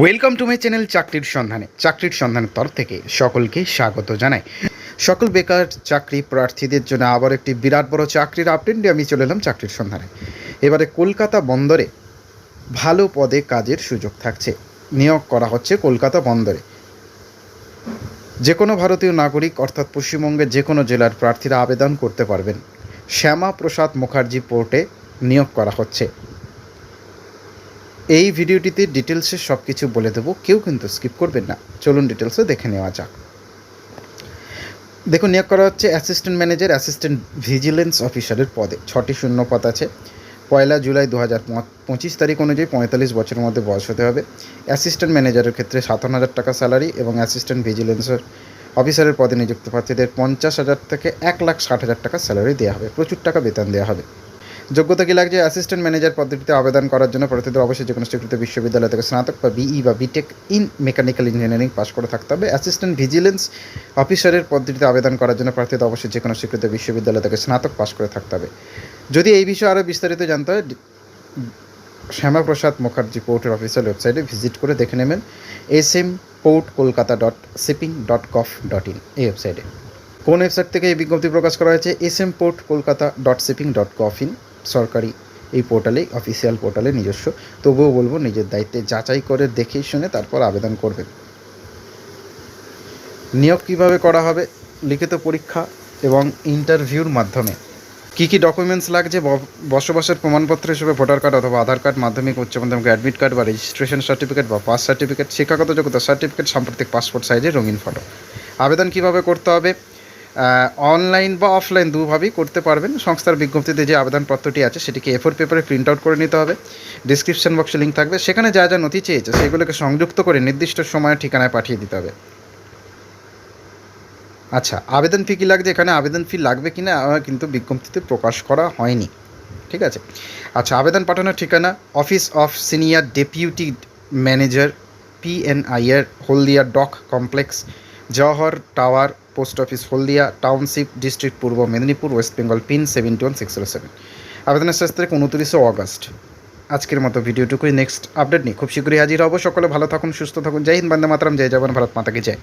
Welcome to my channel চাকরির সন্ধানে চাকরির সন্ধানের তরফ থেকে সকলকে স্বাগত জানাই। সকল বেকার চাকরি প্রার্থীদের জন্য আবার একটি বিরাট বড় চাকরির আপডেট নিয়ে আমি চলে এলাম চাকরির সন্ধানে এবারে কলকাতা বন্দরে ভালো পদে কাজের সুযোগ থাকছে। নিয়োগ করা হচ্ছে কলকাতা বন্দরে। যে কোনো ভারতীয় নাগরিক, অর্থাৎ পশ্চিমবঙ্গের যে কোনো জেলার প্রার্থীরা আবেদন করতে পারবেন। শ্যামা প্রসাদ মুখার্জি পোর্টে নিয়োগ করা হচ্ছে। এই ভিডিওটিতে ডিটেলসে সব কিছু বলে দেবো, কেউ কিন্তু স্কিপ করবেন না। চলুন ডিটেলসে দেখে নেওয়া যাক। দেখুন, নিয়োগ করা হচ্ছে অ্যাসিস্ট্যান্ট ম্যানেজার অ্যাসিস্ট্যান্ট ভিজিলেন্স অফিসারের পদে। ছটি শূন্য পদ আছে। পয়লা জুলাই দু হাজার পঁচিশ তারিখ অনুযায়ী পঁয়তাল্লিশ বছরের মধ্যে বয়স হতে হবে। অ্যাসিস্ট্যান্ট ম্যানেজারের ক্ষেত্রে সাতান্ন হাজার টাকা স্যালারি এবং অ্যাসিস্ট্যান্ট ভিজিলেন্সের অফিসারের পদে নিযুক্ত প্রার্থীদের পঞ্চাশ হাজার থেকে এক লাখ ষাট হাজার টাকা স্যালারি দেওয়া হবে। প্রচুর টাকা বেতন দেওয়া হবে। যোগ্যতা কী লাগছে? অ্যাসিস্ট্যান্ট ম্যানেজার পদ্ধতিতে আবেদন করার জন্য প্রার্থীদের অবশ্যই যে কোনো স্বীকৃত বিশ্ববিদ্যালয় থেকে স্নাতক বা বিই বা B Tech in mechanical engineering pass করে থাকতে হবে। অ্যাসিস্ট্যান্ট ভিজিলেন্স অফিসারের পদ্ধতিতে আবেদন করার জন্য প্রার্থীদের অবশ্যই যে কোনো স্বীকৃত বিশ্ববিদ্যালয় থেকে স্নাতক পাস করে থাকতে হবে। যদি এই বিষয়ে আরও বিস্তারিত জানতে হয় শ্যামাপ্রসাদ মুখার্জি পোর্টের অফিসিয়াল ওয়েবসাইটে ভিজিট করে দেখে নেবেন। S M port Kolkata dot shipping dot gov dot in এই ওয়েবসাইটে। কোন ওয়েবসাইট থেকে এই বিজ্ঞপ্তি প্রকাশ করা হয়েছে? S M port Kolkata dot shipping dot gov in সরকারি এই পোর্টালে অফিসিয়াল পোর্টালে নিজস্ব। তবুও বলব নিজের দায়িত্বে যাচাই করে দেখে শুনে তারপর আবেদন করবেন। নিয়োগ কীভাবে করা হবে, লিখিত পরীক্ষা এবং ইন্টারভিউর মাধ্যমে কী কী ডকুমেন্টস লাগছে বসবাসের প্রমাণপত্র হিসেবে ভোটার কার্ড অথবা আধার কার্ড মাধ্যমিক, উচ্চ মাধ্যমিক অ্যাডমিট কার্ড বা রেজিস্ট্রেশন সার্টিফিকেট বা পাস সার্টিফিকেট শিক্ষাগত যোগ্যতা সার্টিফিকেট সাম্প্রতিক পাসপোর্ট সাইজের রঙিন ফটো আবেদন কীভাবে করতে হবে অনলাইন বা অফলাইন দুভাবেই করতে পারবেন। সংস্থার বিজ্ঞপ্তিতে যে আবেদনপত্রটি আছে, সেটিকে এফোর পেপারে প্রিন্ট আউট করে নিতে হবে। ডিসক্রিপশন বক্সে লিঙ্ক থাকবে। সেখানে যা যা নথি চেয়েছে, সেগুলোকে সংযুক্ত করে নির্দিষ্ট সময়ের ঠিকানায় পাঠিয়ে দিতে হবে। আচ্ছা আবেদন ফি কী লাগছে? এখানে আবেদন ফি লাগবে কি না কিন্তু বিজ্ঞপ্তিতে প্রকাশ করা হয়নি। ঠিক আছে? আচ্ছা আবেদন পাঠানোর ঠিকানা office of senior deputy manager পিএনআইয়ের Haldia dock complex Jawahar tower, post office Haldia, township, district Purba Medinipur, west Bengal pin seventy one six zero seven. আবেদনের শেষ তারিখ উনত্রিশে অগস্ট আজকের মতো ভিডিওটুকুই নেক্সট আপডেট নিয়ে খুব শীঘ্রই হাজির হব। সকলে ভালো থাকুন, সুস্থ থাকুন। জয় হিন্দ, বন্দে মাতরম, জয় জবান ভারত মাতাকে জয়।